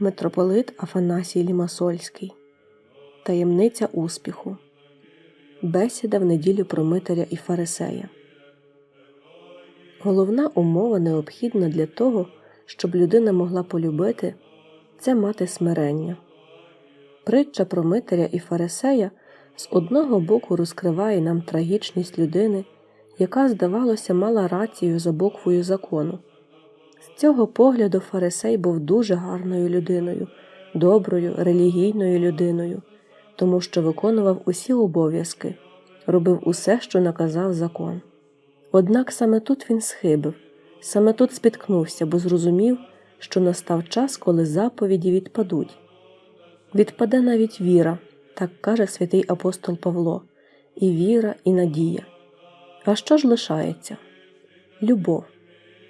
Митрополит Афанасій Лімасольський Таємниця успіху Бесіда в неділю про Митаря і Фарисея. Головна умова необхідна для того, щоб людина могла полюбити це мати смирення. Притча про Митаря і Фарисея з одного боку розкриває нам трагічність людини, яка, здавалося, мала рацію за буквою закону. З цього погляду Фарисей був дуже гарною людиною, доброю, релігійною людиною, тому що виконував усі обов'язки, робив усе, що наказав закон. Однак саме тут він схибив, саме тут спіткнувся, бо зрозумів, що настав час, коли заповіді відпадуть. Відпаде навіть віра, так каже святий апостол Павло, і віра, і надія. А що ж лишається? Любов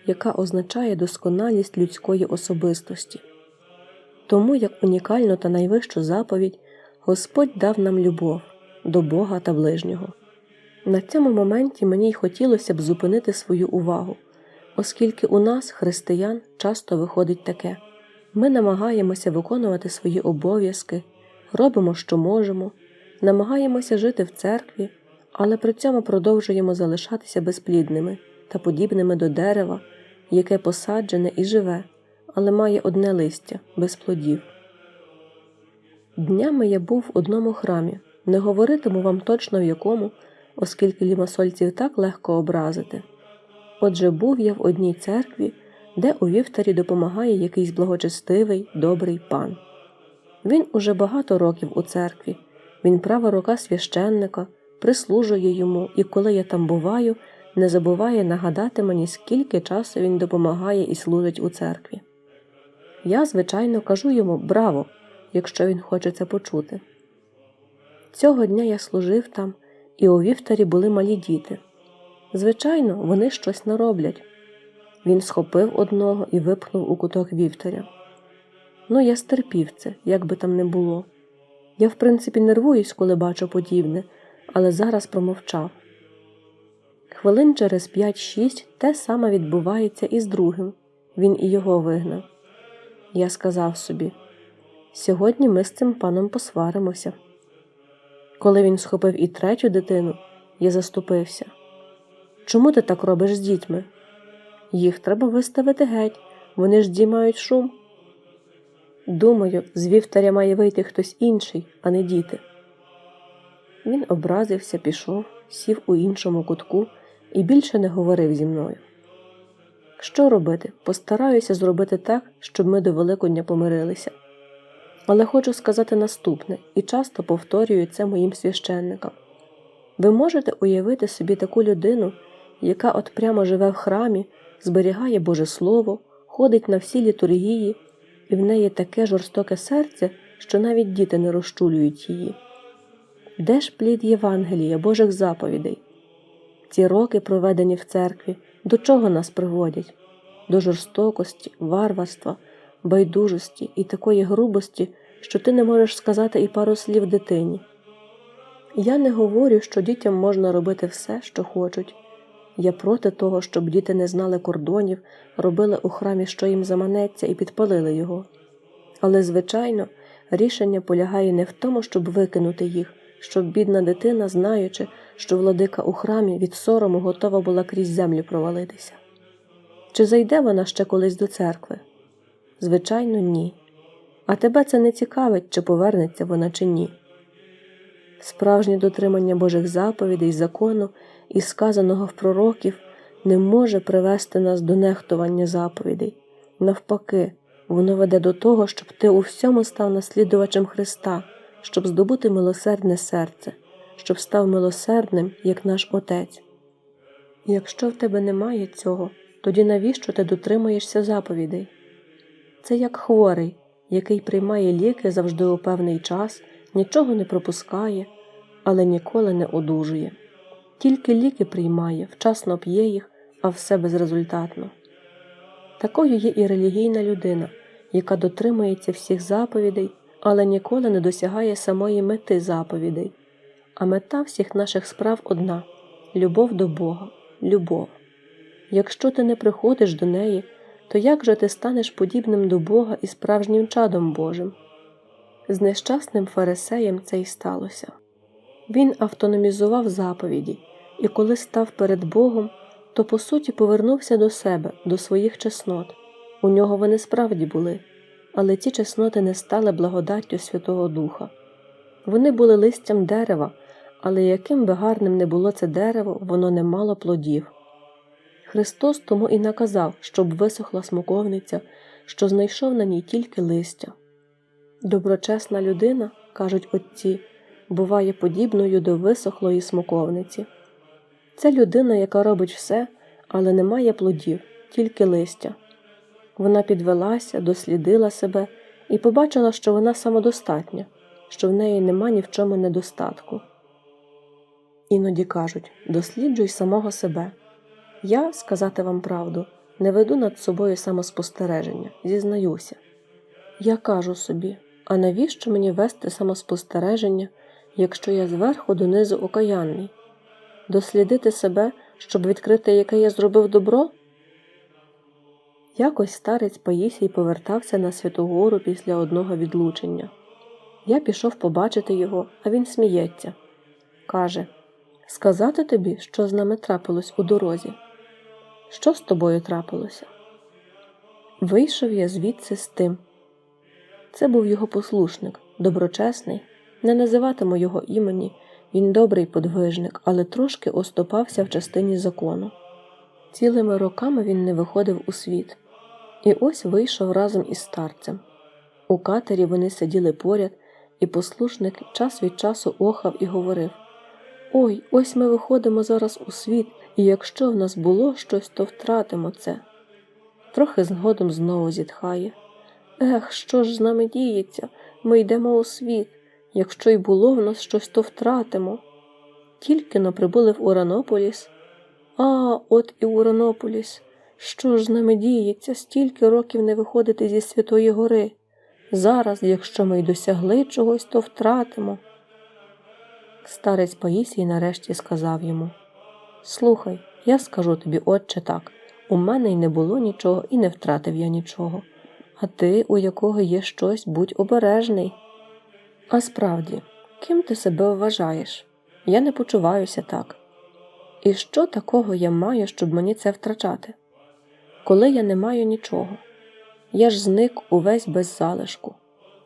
яка означає досконалість людської особистості. Тому як унікальну та найвищу заповідь Господь дав нам любов до Бога та ближнього. На цьому моменті мені й хотілося б зупинити свою увагу, оскільки у нас, християн, часто виходить таке ми намагаємося виконувати свої обов'язки, робимо, що можемо, намагаємося жити в церкві, але при цьому продовжуємо залишатися безплідними та подібними до дерева яке посаджене і живе, але має одне листя без плодів. Днями я був в одному храмі, не говоритиму вам точно в якому, оскільки лімасольців так легко образити. Отже, був я в одній церкві, де у вівтарі допомагає якийсь благочестивий, добрий пан. Він уже багато років у церкві, він права рука священника, прислужує йому, і коли я там буваю, не забуває нагадати мені, скільки часу він допомагає і служить у церкві. Я, звичайно, кажу йому браво, якщо він хоче це почути. Цього дня я служив там, і у вівтарі були малі діти. Звичайно, вони щось нароблять. Він схопив одного і випхнув у куток вівтаря. Ну, я стерпів це, як би там не було. Я, в принципі, нервуюсь, коли бачу подібне, але зараз промовчав. Хвилин через 5-6 те саме відбувається і з другим він і його вигнав. Я сказав собі сьогодні ми з цим паном посваримося. Коли він схопив і третю дитину, я заступився. Чому ти так робиш з дітьми? Їх треба виставити геть, вони ж діймають шум. Думаю, з вівтаря має вийти хтось інший, а не діти. Він образився, пішов, сів у іншому кутку і більше не говорив зі мною. Що робити? Постараюся зробити так, щоб ми до Великодня помирилися. Але хочу сказати наступне і часто повторюю це моїм священникам. Ви можете уявити собі таку людину, яка от прямо живе в храмі, зберігає Боже Слово, ходить на всі літургії, і в неї таке жорстоке серце, що навіть діти не розчулюють її. Де ж плід Євангелія, Божих заповідей? Ці роки, проведені в церкві, до чого нас приводять? До жорстокості, варварства, байдужості і такої грубості, що ти не можеш сказати і пару слів дитині. Я не говорю, що дітям можна робити все, що хочуть. Я проти того, щоб діти не знали кордонів, робили у храмі, що їм заманеться, і підпалили його. Але, звичайно, рішення полягає не в тому, щоб викинути їх, щоб бідна дитина, знаючи, що владика у храмі від сорому готова була крізь землю провалитися. Чи зайде вона ще колись до церкви? Звичайно, ні. А тебе це не цікавить, чи повернеться вона, чи ні. Справжнє дотримання Божих заповідей, закону і сказаного в пророків не може привести нас до нехтування заповідей. Навпаки, воно веде до того, щоб ти у всьому став наслідувачем Христа щоб здобути милосердне серце, щоб став милосердним, як наш Отець. якщо в тебе немає цього, тоді навіщо ти дотримуєшся заповідей? Це як хворий, який приймає ліки завжди у певний час, нічого не пропускає, але ніколи не одужує. Тільки ліки приймає, вчасно п'є їх, а все безрезультатно. Такою є і релігійна людина, яка дотримується всіх заповідей але ніколи не досягає самої мети заповідей. А мета всіх наших справ одна любов до Бога, любов. Якщо ти не приходиш до неї, то як же ти станеш подібним до Бога і справжнім чадом Божим? З нещасним фарисеєм це й сталося. Він автономізував заповіді, і коли став перед Богом, то по суті повернувся до себе, до своїх чеснот. У нього вони справді були, але ці чесноти не стали благодаттю Святого Духа. Вони були листям дерева, але яким би гарним не було це дерево, воно не мало плодів. Христос тому і наказав, щоб висохла смоковниця, що знайшов на ній тільки листя. Доброчесна людина, кажуть отці, буває подібною до висохлої смоковниці. Це людина, яка робить все, але не має плодів, тільки листя. Вона підвелася, дослідила себе і побачила, що вона самодостатня, що в неї нема ні в чому недостатку. Іноді кажуть досліджуй самого себе. Я, сказати вам правду, не веду над собою самоспостереження, зізнаюся. Я кажу собі, а навіщо мені вести самоспостереження, якщо я зверху донизу окаянний? Дослідити себе, щоб відкрити, яке я зробив добро? Якось старець Паїсій повертався на Святогору після одного відлучення. Я пішов побачити його, а він сміється. Каже Сказати тобі, що з нами трапилось у дорозі? Що з тобою трапилося? Вийшов я звідси з тим. Це був його послушник, доброчесний, не називатиму його імені, він добрий подвижник, але трошки оступався в частині закону. Цілими роками він не виходив у світ, і ось вийшов разом із старцем. У катері вони сиділи поряд, і послушник час від часу охав і говорив Ой, ось ми виходимо зараз у світ, і якщо в нас було щось, то втратимо це. Трохи згодом знову зітхає. Ех, що ж з нами діється? Ми йдемо у світ. Якщо й було в нас щось, то втратимо. Тільки но прибули в Уранополіс. А, от і Уранополіс. Що ж з нами діється, стільки років не виходити зі Святої Гори. Зараз, якщо ми й досягли чогось, то втратимо. Старець Паїсій нарешті сказав йому Слухай, я скажу тобі, отче, так у мене й не було нічого, і не втратив я нічого. А ти, у якого є щось, будь обережний. А справді, ким ти себе вважаєш? Я не почуваюся так. І що такого я маю, щоб мені це втрачати? Коли я не маю нічого, я ж зник увесь без залишку.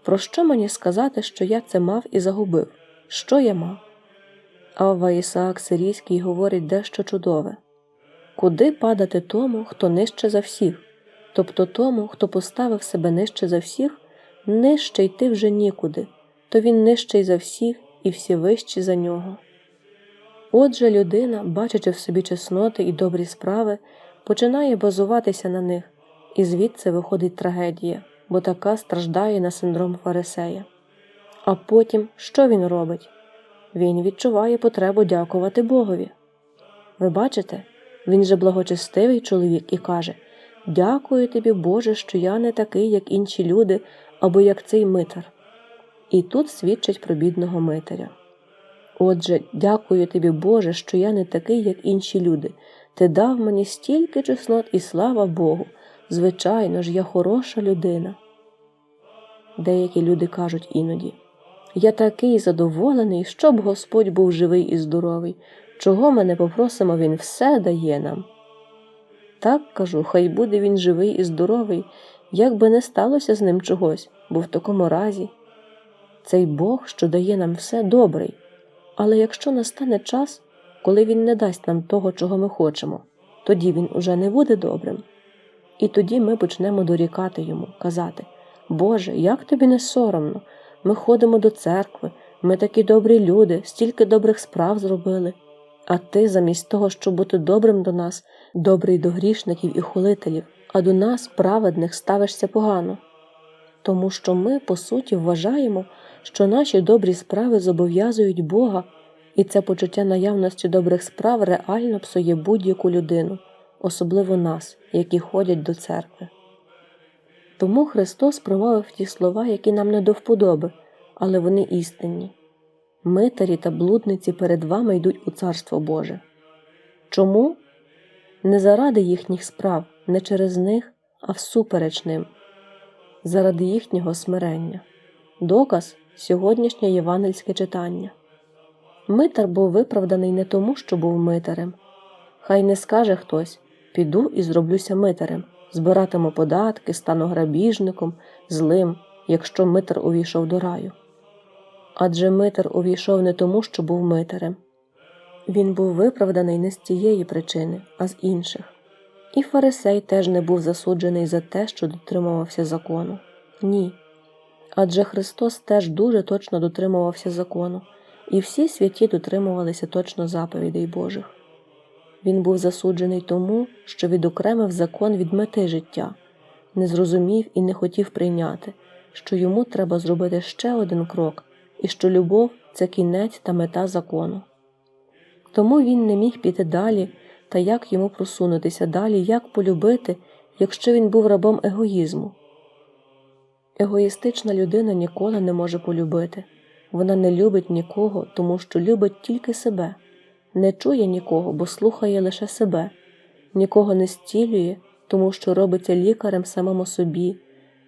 Про що мені сказати, що я це мав і загубив? Що я мав? Авва Ісаак Сирійський говорить дещо чудове куди падати тому, хто нижче за всіх, тобто тому, хто поставив себе нижче за всіх, нижче йти вже нікуди, то він нижчий за всіх і всі вищі за нього. Отже, людина, бачачи в собі чесноти і добрі справи, починає базуватися на них, і звідси виходить трагедія, бо така страждає на синдром Фарисея. А потім що він робить? Він відчуває потребу дякувати Богові. Ви бачите, він же благочестивий чоловік і каже Дякую тобі, Боже, що я не такий, як інші люди, або як цей митар. І тут свідчить про бідного митаря. Отже, дякую тобі, Боже, що я не такий, як інші люди. Ти дав мені стільки чеснот і слава Богу. Звичайно ж, я хороша людина. Деякі люди кажуть іноді я такий задоволений, щоб Господь був живий і здоровий. Чого ми не попросимо, Він все дає нам. Так кажу, хай буде він живий і здоровий, як би не сталося з ним чогось, бо в такому разі цей Бог, що дає нам все добрий, але якщо настане час, коли Він не дасть нам того, чого ми хочемо, тоді він уже не буде добрим. І тоді ми почнемо дорікати йому, казати Боже, як тобі не соромно, ми ходимо до церкви, ми такі добрі люди, стільки добрих справ зробили. А ти, замість того, щоб бути добрим до нас, добрий до грішників і хулителів, а до нас, праведних, ставишся погано. Тому що ми, по суті, вважаємо, що наші добрі справи зобов'язують Бога, і це почуття наявності добрих справ реально псує будь-яку людину, особливо нас, які ходять до церкви. Тому Христос промовив ті слова, які нам не до вподоби, але вони істинні. Митарі та блудниці перед вами йдуть у Царство Боже. Чому? Не заради їхніх справ, не через них, а всупереч ним, заради їхнього смирення. Доказ сьогоднішнє євангельське читання. Митар був виправданий не тому, що був митарем. Хай не скаже хтось піду і зроблюся митарем, збиратиму податки, стану грабіжником, злим, якщо митар увійшов до раю. Адже митар увійшов не тому, що був митарем. Він був виправданий не з цієї причини, а з інших. І фарисей теж не був засуджений за те, що дотримувався закону. Ні. Адже Христос теж дуже точно дотримувався закону, і всі святі дотримувалися точно заповідей Божих. Він був засуджений тому, що відокремив закон від мети життя, не зрозумів і не хотів прийняти, що йому треба зробити ще один крок, і що любов це кінець та мета закону. Тому він не міг піти далі та як йому просунутися далі, як полюбити, якщо він був рабом егоїзму. Егоїстична людина ніколи не може полюбити, вона не любить нікого, тому що любить тільки себе, не чує нікого, бо слухає лише себе, нікого не зцілює, тому що робиться лікарем самому собі,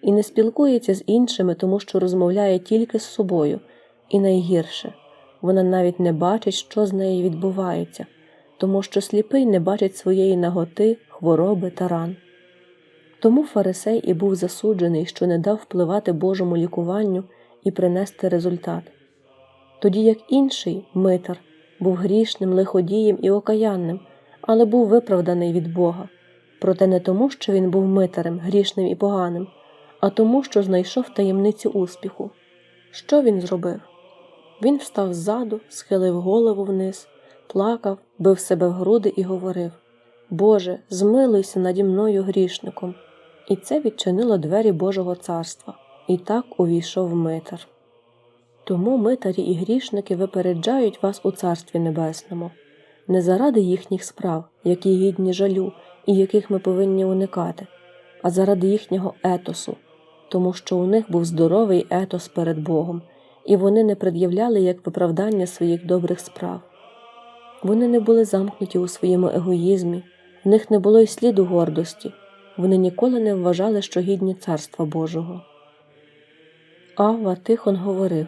і не спілкується з іншими, тому що розмовляє тільки з собою, і найгірше вона навіть не бачить, що з нею відбувається, тому що сліпий не бачить своєї наготи, хвороби та ран. Тому Фарисей і був засуджений, що не дав впливати Божому лікуванню і принести результат. Тоді як інший митар був грішним, лиходієм і окаянним, але був виправданий від Бога, проте не тому, що він був митарем, грішним і поганим, а тому, що знайшов таємницю успіху. Що він зробив? Він встав ззаду, схилив голову вниз, плакав, бив себе в груди і говорив Боже, змилуйся наді мною грішником. І це відчинило двері Божого царства, і так увійшов митар. Тому митарі і грішники випереджають вас у Царстві Небесному, не заради їхніх справ, які гідні жалю і яких ми повинні уникати, а заради їхнього етосу, тому що у них був здоровий етос перед Богом, і вони не пред'являли як виправдання своїх добрих справ. Вони не були замкнуті у своєму егоїзмі, в них не було й сліду гордості, вони ніколи не вважали, що гідні Царства Божого. Авва Тихон говорив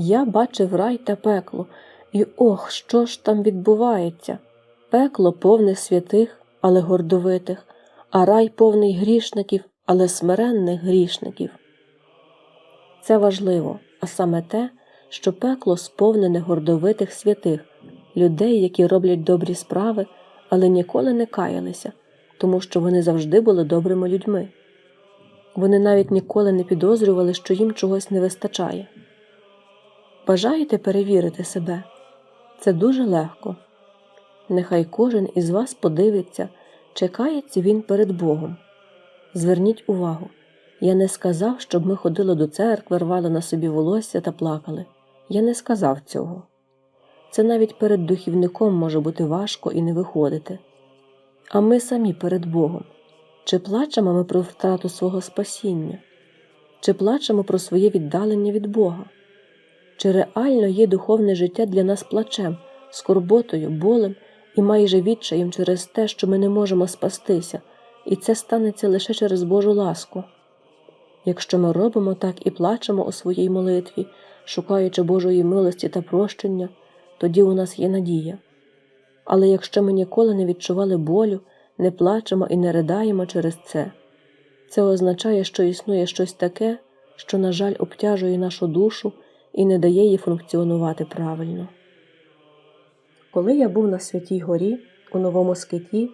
Я бачив рай та пекло, і ох, що ж там відбувається? Пекло повне святих, але гордовитих, а рай повний грішників, але смиренних грішників. Це важливо, а саме те, що пекло сповнене гордовитих святих, людей, які роблять добрі справи, але ніколи не каялися, тому що вони завжди були добрими людьми. Вони навіть ніколи не підозрювали, що їм чогось не вистачає. Бажаєте перевірити себе? Це дуже легко. Нехай кожен із вас подивиться, чи кається він перед Богом. Зверніть увагу, я не сказав, щоб ми ходили до церкви, рвали на собі волосся та плакали. Я не сказав цього. Це навіть перед духівником може бути важко і не виходити. А ми самі перед Богом. Чи плачемо ми про втрату свого спасіння? Чи плачемо про своє віддалення від Бога? Чи реально є духовне життя для нас плачем, скорботою, болем і майже відчаєм через те, що ми не можемо спастися, і це станеться лише через Божу ласку? Якщо ми робимо так і плачемо у своїй молитві, шукаючи Божої милості та прощення, тоді у нас є надія. Але якщо ми ніколи не відчували болю, не плачемо і не ридаємо через це, це означає, що існує щось таке, що, на жаль, обтяжує нашу душу і не дає їй функціонувати правильно. Коли я був на Святій Горі у Новому Скиті,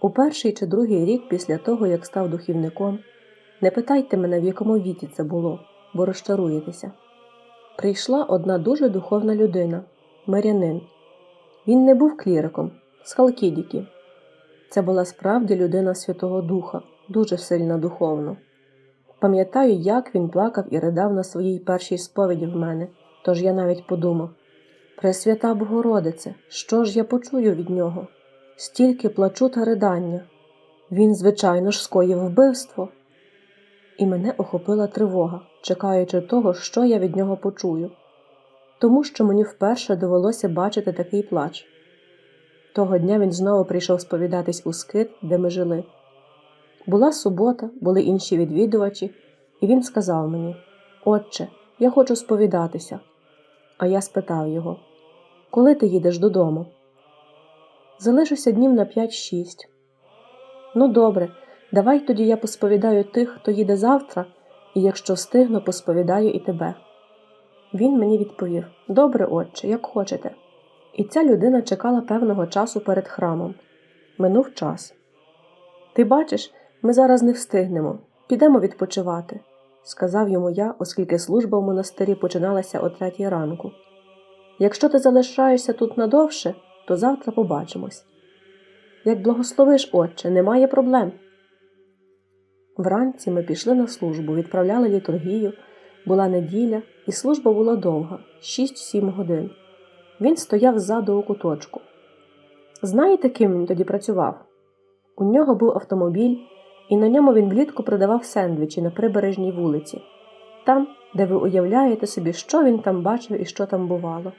у перший чи другий рік після того, як став духівником, не питайте мене, в якому віці це було, бо розчаруєтеся. Прийшла одна дуже духовна людина, мирянин. Він не був кліриком, з Халкідіки. Це була справді людина Святого Духа, дуже сильна духовно. Пам'ятаю, як він плакав і ридав на своїй першій сповіді в мене, тож я навіть подумав Пресвята Богородице, що ж я почую від нього? Стільки плачу та ридання. Він, звичайно ж, скоїв вбивство. І мене охопила тривога, чекаючи того, що я від нього почую, тому що мені вперше довелося бачити такий плач. Того дня він знову прийшов сповідатись у скит, де ми жили. Була субота, були інші відвідувачі, і він сказав мені: Отче, я хочу сповідатися. А я спитав його: Коли ти їдеш додому? Залишуся днів на 5-6. Ну, добре, давай тоді я посповідаю тих, хто їде завтра, і якщо встигну, посповідаю і тебе. Він мені відповів: Добре, отче, як хочете. І ця людина чекала певного часу перед храмом. Минув час. Ти бачиш, ми зараз не встигнемо. Підемо відпочивати, сказав йому я, оскільки служба в монастирі починалася о третій ранку. Якщо ти залишаєшся тут надовше, то завтра побачимось. Як благословиш, отче, немає проблем. Вранці ми пішли на службу, відправляли літургію, була неділя, і служба була довга 6-7 годин. Він стояв ззаду у куточку. Знаєте, ким він тоді працював? У нього був автомобіль, і на ньому він влітку продавав сендвічі на прибережній вулиці, там, де ви уявляєте собі, що він там бачив і що там бувало.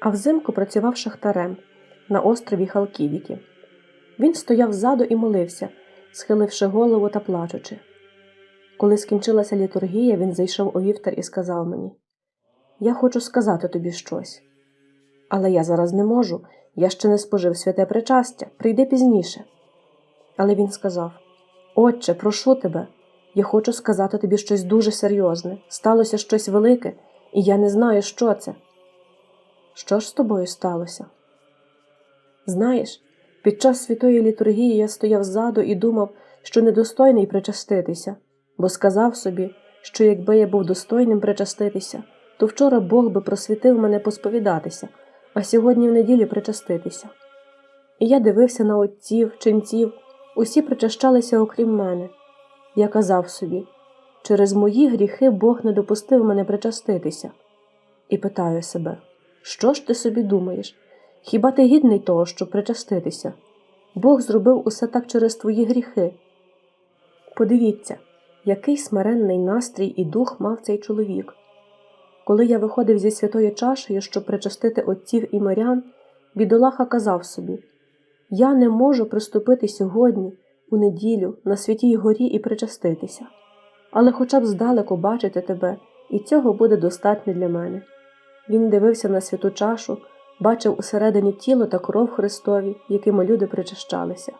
А взимку працював шахтарем на острові Халкідіки. Він стояв ззаду і молився, схиливши голову та плачучи. Коли скінчилася літургія, він зайшов у вівтар і сказав мені: Я хочу сказати тобі щось. Але я зараз не можу, я ще не спожив святе причастя, прийди пізніше. Але він сказав: Отче, прошу тебе, я хочу сказати тобі щось дуже серйозне, сталося щось велике, і я не знаю, що це. Що ж з тобою сталося? Знаєш, під час святої літургії я стояв ззаду і думав, що недостойний причаститися, бо сказав собі, що якби я був достойним причаститися, то вчора Бог би просвітив мене посповідатися, а сьогодні в неділю причаститися. І я дивився на отців, ченців, усі причащалися окрім мене. Я казав собі, через мої гріхи Бог не допустив мене причаститися. І питаю себе, що ж ти собі думаєш? Хіба ти гідний того, щоб причаститися? Бог зробив усе так через твої гріхи. Подивіться, який смиренний настрій і дух мав цей чоловік. Коли я виходив зі святою чашею, щоб причастити отців і мирян, бідолаха казав собі Я не можу приступити сьогодні, у неділю, на святій горі і причаститися, але хоча б здалеку бачити тебе, і цього буде достатньо для мене. Він дивився на святу чашу, бачив усередині тіло та кров Христові, якими люди причащалися.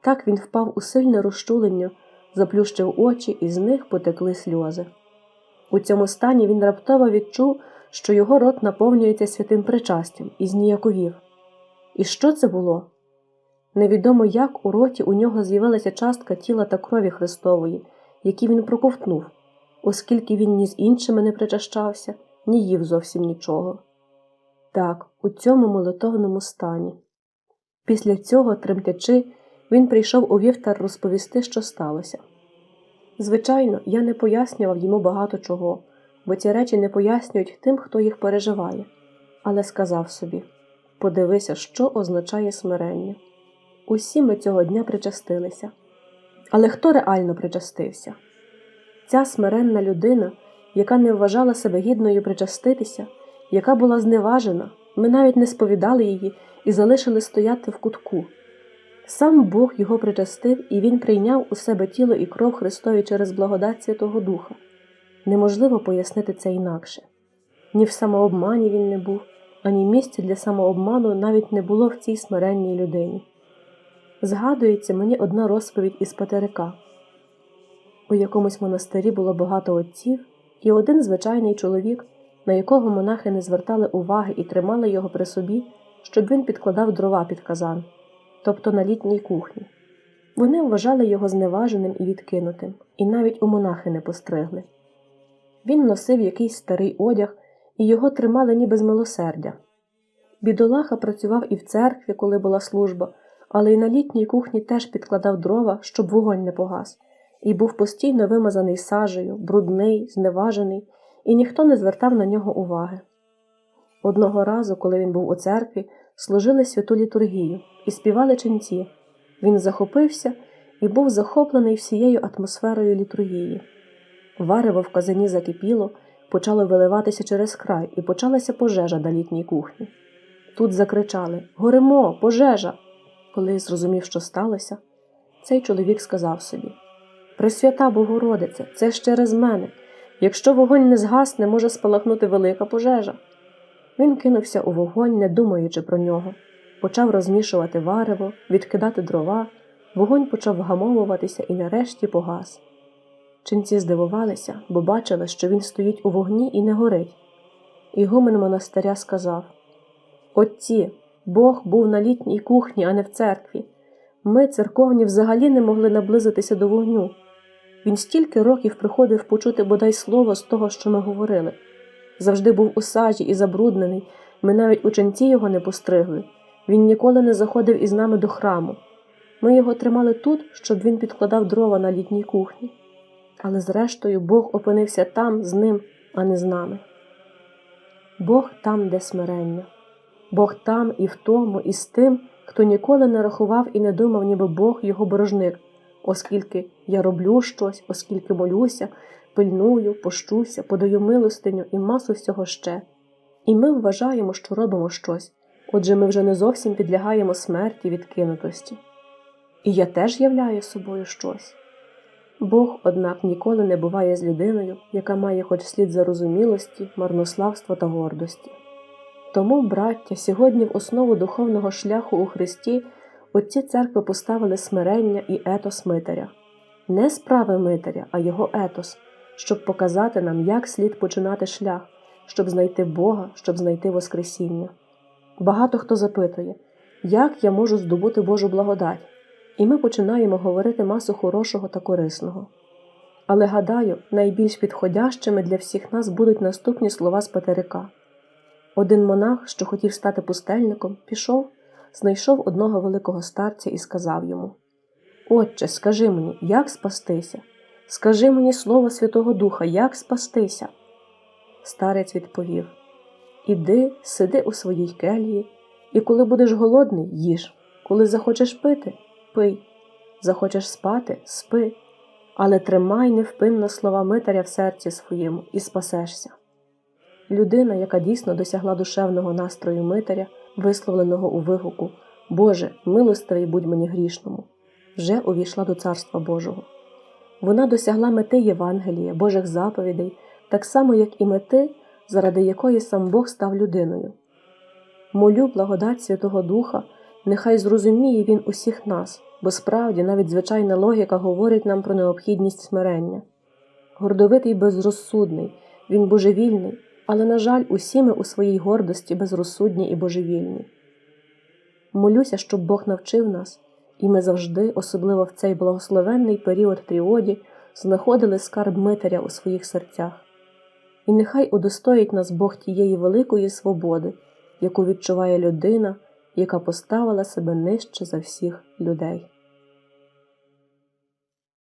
Так він впав у сильне розчулення, заплющив очі, і з них потекли сльози. У цьому стані він раптово відчув, що його рот наповнюється святим причастям і зніяковів. І що це було? Невідомо як у роті у нього з'явилася частка тіла та крові Христової, які він проковтнув, оскільки він ні з іншими не причащався, ні їв зовсім нічого. Так, у цьому молитовному стані. Після цього, тремтячи, він прийшов у вівтар розповісти, що сталося. Звичайно, я не пояснював йому багато чого, бо ці речі не пояснюють тим, хто їх переживає, але сказав собі подивися, що означає смирення. Усі ми цього дня причастилися. Але хто реально причастився? Ця смиренна людина, яка не вважала себе гідною причаститися, яка була зневажена, ми навіть не сповідали її і залишили стояти в кутку. Сам Бог його причастив, і він прийняв у себе тіло і кров Христові через благодать Святого Духа. Неможливо пояснити це інакше. Ні в самообмані він не був, ані місця для самообману навіть не було в цій смиренній людині. Згадується мені одна розповідь із Патерика. У якомусь монастирі було багато отців, і один звичайний чоловік, на якого монахи не звертали уваги і тримали його при собі, щоб він підкладав дрова під казан, тобто на літній кухні. Вони вважали його зневаженим і відкинутим, і навіть у монахи не постригли. Він носив якийсь старий одяг, і його тримали ніби з милосердя. Бідолаха працював і в церкві, коли була служба, але й на літній кухні теж підкладав дрова, щоб вогонь не погас, і був постійно вимазаний сажею, брудний, зневажений, і ніхто не звертав на нього уваги. Одного разу, коли він був у церкві, служили святу літургію і співали ченці. Він захопився і був захоплений всією атмосферою літургії. Варево в казані закипіло, почало виливатися через край, і почалася пожежа на літній кухні. Тут закричали Горимо, пожежа! Коли зрозумів, що сталося, цей чоловік сказав собі Пресвята Богородице, це ж через мене. Якщо вогонь не згасне, може спалахнути велика пожежа. Він кинувся у вогонь, не думаючи про нього, почав розмішувати варево, відкидати дрова, вогонь почав вгамовуватися і нарешті погас. Ченці здивувалися, бо бачили, що він стоїть у вогні і не горить. Ігумен монастиря сказав Отці, Бог був на літній кухні, а не в церкві. Ми, церковні, взагалі не могли наблизитися до вогню. Він стільки років приходив почути бодай слово з того, що ми говорили. Завжди був у сажі і забруднений, ми навіть ученці його не постригли. Він ніколи не заходив із нами до храму. Ми його тримали тут, щоб він підкладав дрова на літній кухні. Але зрештою Бог опинився там з ним, а не з нами. Бог там, де смирення. Бог там і в тому, і з тим, хто ніколи не рахував і не думав, ніби Бог його борожник, оскільки я роблю щось, оскільки молюся, пильную, пощуся, подаю милостиню і масу всього ще. І ми вважаємо, що робимо щось, отже, ми вже не зовсім підлягаємо смерті відкинутості. І я теж являю собою щось. Бог, однак, ніколи не буває з людиною, яка має хоч слід зарозумілості, марнославства та гордості. Тому, браття, сьогодні в основу духовного шляху у Христі отці церкви поставили смирення і етос митаря, не справи митаря, а його етос, щоб показати нам, як слід починати шлях, щоб знайти Бога, щоб знайти Воскресіння. Багато хто запитує, як я можу здобути Божу благодать, і ми починаємо говорити масу хорошого та корисного. Але гадаю, найбільш підходящими для всіх нас будуть наступні слова з Патерика. Один монах, що хотів стати пустельником, пішов, знайшов одного великого старця і сказав йому: Отче, скажи мені, як спастися? Скажи мені слово Святого Духа, як спастися? Старець відповів: Іди, сиди у своїй келії, і коли будеш голодний, їж, коли захочеш пити, пий, захочеш спати, спи, але тримай невпинно слова митаря в серці своєму і спасешся. Людина, яка дійсно досягла душевного настрою митаря, висловленого у вигуку Боже, милостивий будь мені грішному, вже увійшла до Царства Божого. Вона досягла мети Євангелія, Божих заповідей, так само, як і мети, заради якої сам Бог став людиною. Молю благодать Святого Духа, нехай зрозуміє Він усіх нас, бо справді навіть звичайна логіка говорить нам про необхідність смирення. Гордовитий безрозсудний, він божевільний, але, на жаль, усі ми у своїй гордості безрозсудні і божевільні. Молюся, щоб Бог навчив нас, і ми завжди, особливо в цей благословенний період тріоді, знаходили скарб митаря у своїх серцях. І нехай удостоїть нас Бог тієї великої свободи, яку відчуває людина, яка поставила себе нижче за всіх людей.